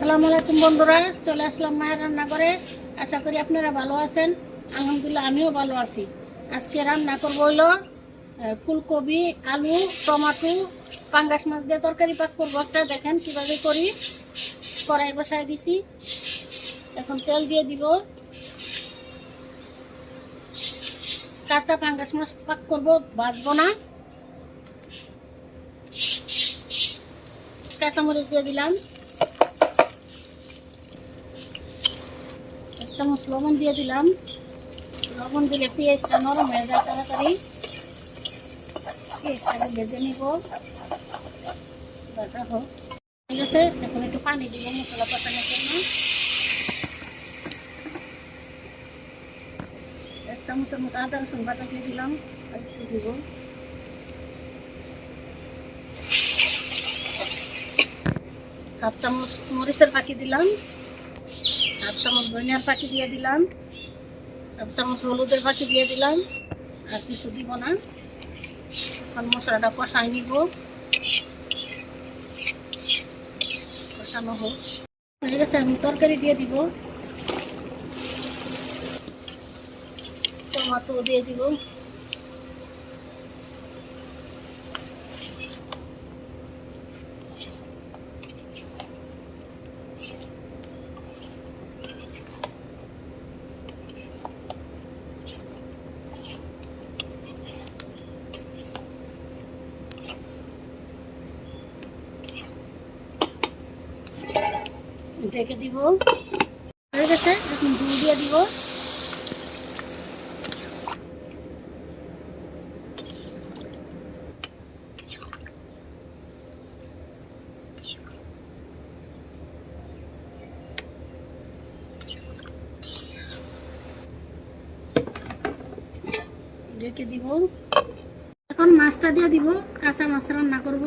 আসসালামু আলাইকুম বন্ধুরা, চলে আসলাম মায়ের রান্না করে আশা করি আপনারা ভালো আছেন। আলহামদুলিল্লাহ, আমিও ভালো আছি। আজকে রান্না করব হলো ফুলকপি, আলু, টমাটো, পাঙ্গাস মাছ দিয়ে তরকারি পাক করব একটা। দেখেন কীভাবে করি। কড়াই বসায় দিছি। এখন তেল দিয়ে দিব। কাঁচা পাঙ্গাস মাছ পাক করব, ভাজবো না। কাঁচামরিচ দিয়ে দিলাম। চামচ লবণ দিয়ে দিলাম। লবণ দিলে পেঁয়াজটা নরম হয়ে যায় তাড়াতাড়ি। পেঁয়াজটাকে ভেজে নিব। হোক। ঠিক আছে এখন একটু পানি দিব মশলা পাতানোর জন্য। এক চামচের মতো আদা রসুন বাটা দিয়ে দিলাম। একটু দিব। হাফ চামচ মরিচের পাখি দিলাম। হাফ চামচ ধনিয়ার পাখি দিয়ে দিলাম হাফ চামচ হলুদের পাখি দিয়ে দিলাম, আর কিছু দিব না। এখন মশলাটা কষাই নিব। কষানো হোক। হয়ে গেছে, আমি তরকারি দিয়ে দিব। টমাটো দিয়ে দিব। ঢেকে দিব। হয়ে গেছে, এখন দুধ দিয়ে দিব। ঢেকে দিব। এখন মাছটা দিয়ে দিব, কাঁচা মাছ রান্না করব।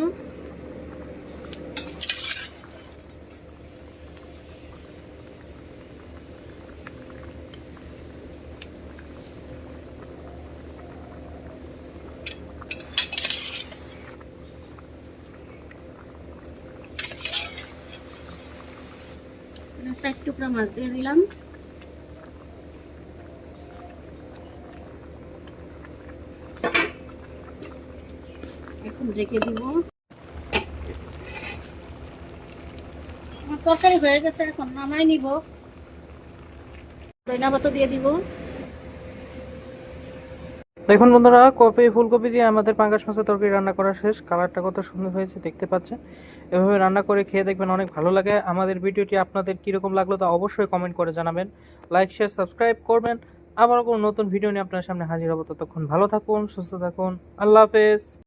চার টুকরা মাছ দিয়ে দিলাম। এখন রেখে দিব। তরকারি হয়ে গেছে, এখন নামাই নিব। দইনা পাতা দিয়ে দিব। দেখুন বন্ধুরা কপি ফুলকপি দিয়ে আমাদের পাঙ্গাস মাছের তরকারি রান্না করা শেষ। কালারটা কত সুন্দর হয়েছে দেখতে পাচ্ছেন। এভাবে রান্না করে খেয়ে দেখবেন অনেক ভালো লাগে। আমাদের ভিডিওটি আপনাদের কীরকম লাগল তা অবশ্যই কমেন্ট করে জানাবেন। লাইক, শেয়ার, সাবস্ক্রাইব করবেন। আবারও কোনো নতুন ভিডিও নিয়ে আপনার সামনে হাজির হব। ততক্ষণ ভালো থাকুন, সুস্থ থাকুন। আল্লাহ হাফেজ।